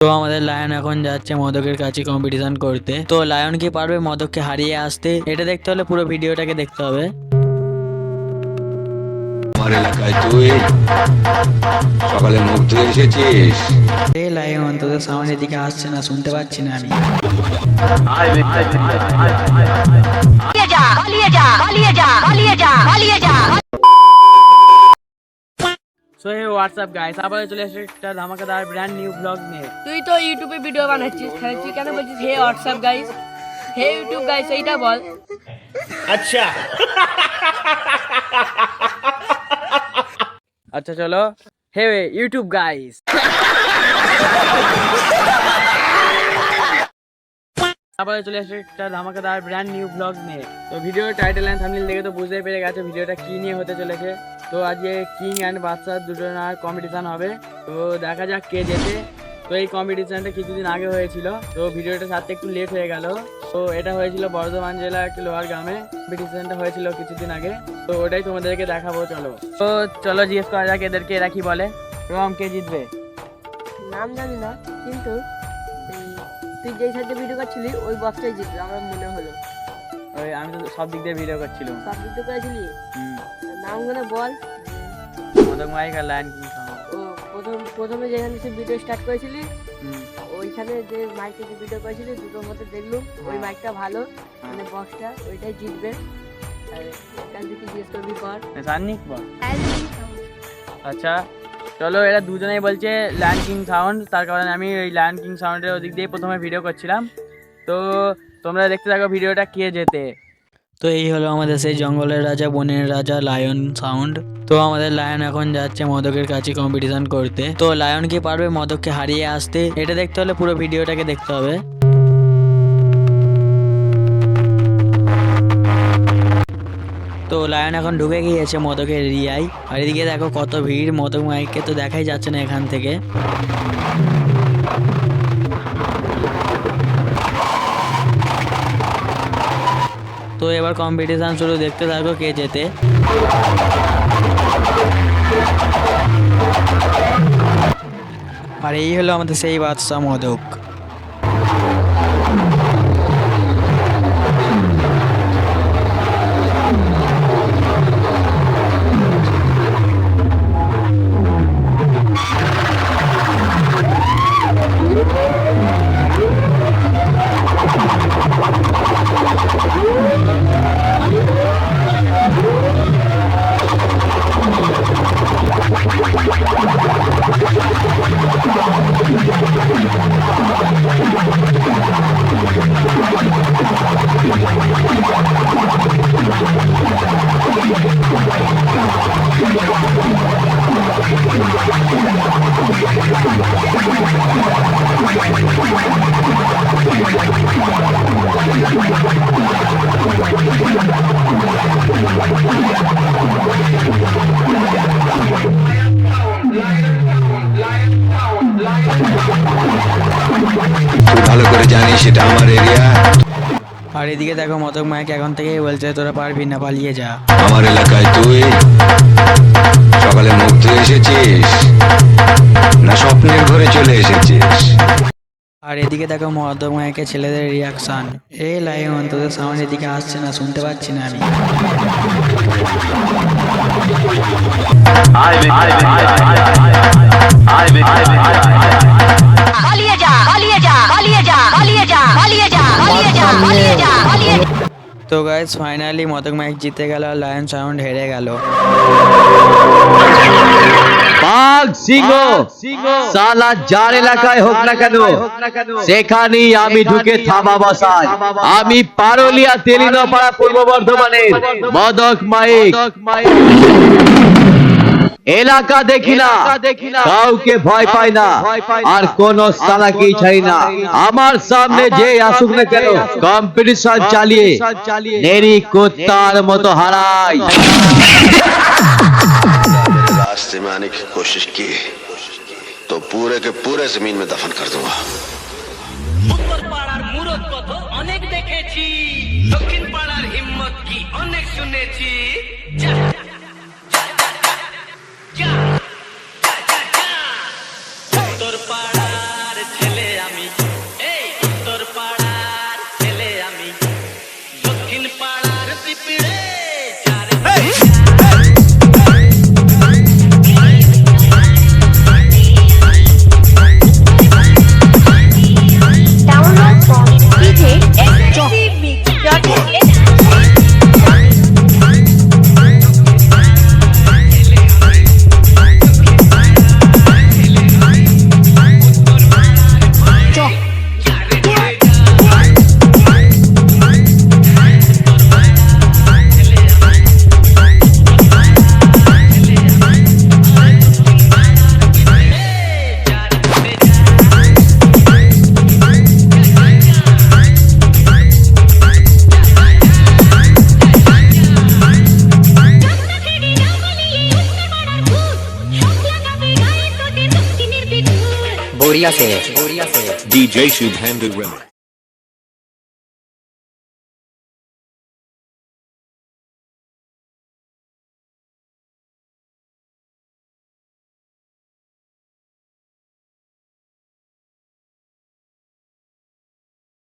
তো আমাদের লায়ন এখন যাচ্ছে মদকের কাছে কম্পিটিশন করতে। তো লায়ন কি পারবে মদককে হারিয়ে আসতে? এটা দেখতে হলে পুরো ভিডিওটাকে দেখতে হবে। আমার এলাকায় তুই সকালে মুখ ধুয়ে এসেছিস? রে লায়ন তোদের সামনের দিকে আসছে না শুনতে পাচ্ছি না আমি। পালিয়ে যা পালিয়ে যা পালিয়ে যা পালিয়ে যা পালিয়ে যা। সো হে হোয়াটসঅ্যাপ গাইস আবার চলে এসে একটা ধামাকাদার ব্র্যান্ড নিউ ব্লগ নিয়ে তুই তো ইউটিউবে ভিডিও বানাচ্ছিস তুই কেন বলছিস hey WhatsApp guys hey YouTube guys এইটা বল। আচ্ছা। আচ্ছা চলো। হে ইউটিউব গাইস আবার চলে এসে একটা ধামাকাদার ব্র্যান্ড নিউ ব্লগ নিয়ে। তো ভিডিও টাইটেল অ্যান্ড থাম্বনেল দেখে তো বুঝতেই পেরে গেছে ভিডিওটা কি নিয়ে হতে চলেছে। তো আজকে কিং অ্যান্ড বাচ্চা দুজনের কম্পিটিশান হবে। তো দেখা যাক কে জেতে। তো এই কম্পিটিশনটা কিছুদিন আগে হয়েছিল। তো ভিডিওটা সাথে একটু লেট হয়ে গেল। তো এটা হয়েছিল বর্ধমান জেলার একটি লোহার গ্রামে। কম্পিটিশনটা হয়েছিল কিছুদিন আগে। তো ওটাই তোমাদেরকে দেখাবো, চলো। তো চলো জিজ্ঞেস করা যাক এদেরকে এরা কি বলে এবং কে জিতবে। নাম জানি না, কিন্তু তুই যেই সাইডে ভিডিও করছিলি ওই বক্সটাই জিতবে আমার মনে হলো। ওই আমি তো সব দিক দিয়ে ভিডিও করছিলাম। সব ভিডিও করেছিলি? নামগুলো বল। মদক মাইক কিং ও প্রথম প্রথমে যেখানে সে ভিডিও স্টার্ট করেছিলি ওইখানে যে মাইকে যে ভিডিও করেছিলি দুটোর মধ্যে দেখলুম ওই মাইকটা ভালো মানে বক্সটা ওইটাই জিতবে। আর কাল জিজ্ঞেস করবি কর। সান্নিক বল। আচ্ছা চলো, এরা দুজনেই বলছে ল্যান্ড কিং সাউন্ড তার কারণে আমি ওই ল্যান্ড কিং সাউন্ডের ওদিক দিয়ে প্রথমে ভিডিও করছিলাম। তো তোমরা দেখতে থাকো ভিডিওটা কে যেতে তো এই হলো আমাদের সেই জঙ্গলের রাজা, বনের রাজা লায়ন সাউন্ড তো আমাদের লায়ন এখন যাচ্ছে মদকের কাছে কম্পিটিশন করতে। তো লায়ন কি পারবে মদককে হারিয়ে আসতে? এটা দেখতে হলে পুরো ভিডিওটাকে দেখতে হবে। তো লায়ন এখন ঢুকে গিয়েছে মদকের এরিয়ায়। আর এদিকে দেখো কত ভিড়, মদক মাইককে তো দেখাই যাচ্ছে না এখান থেকে। তো এবার কম্পিটিশন শুরু, দেখতে থাকো কে যেতে আর এই হলো আমাদের সেই বাদশা মদক। ভালো করে জানিস এটা আমার এরিয়া আর এদিকে দেখো মদক মাইক এখন থেকেই বলছে তোরা পারবি না পালিয়ে যা। আমার এলাকায় তুই সকালে মুখ ধুয়ে এসেছিস? না স্বপ্নের ঘরে চলে এসেছিস? আর এদিকে দেখো মহাত্মাকে ছেলেদের রিয়াকশন এ লাইন তোদের সামনে এদিকে আসছে না, শুনতে পাচ্ছি না আমি। পালিয়ে যা পালিয়ে যা পালিয়ে যা পালিয়ে যা পালিয়ে যা পালিয়ে যা পালিয়ে যা। তো গাইজ ফাইনালি মদক মাইক জিতে গেল আর লায়ন সাউন্ড হেরে গেল। বাঘ সিংহ সালা যার এলাকায় হোক না কেন সেখানেই আমি ঢুকে থামা বসাই। আমি পারলিয়া তেলিনপাড়া পূর্ব বর্ধমানের মদক মাইক। এলাকা দেখি না কাউকে ভয় পাই না আর কোন সালাকেই ছাড়ি না আমার সামনে যে আসুক না কেন কম্পিটিশন চালিয়ে নেরি কুত্তার মতো হারাই रास्ते में आने की कोशिश की तो पूरे के पूरे जमीन में दफन कर दूंगा উত্তর পাড়ার মুরত কত অনেক দেখেছি দক্ষিণ পাড়ার হিম্মত কি অনেক শুনেছি DJ Shubhendu Rimmer.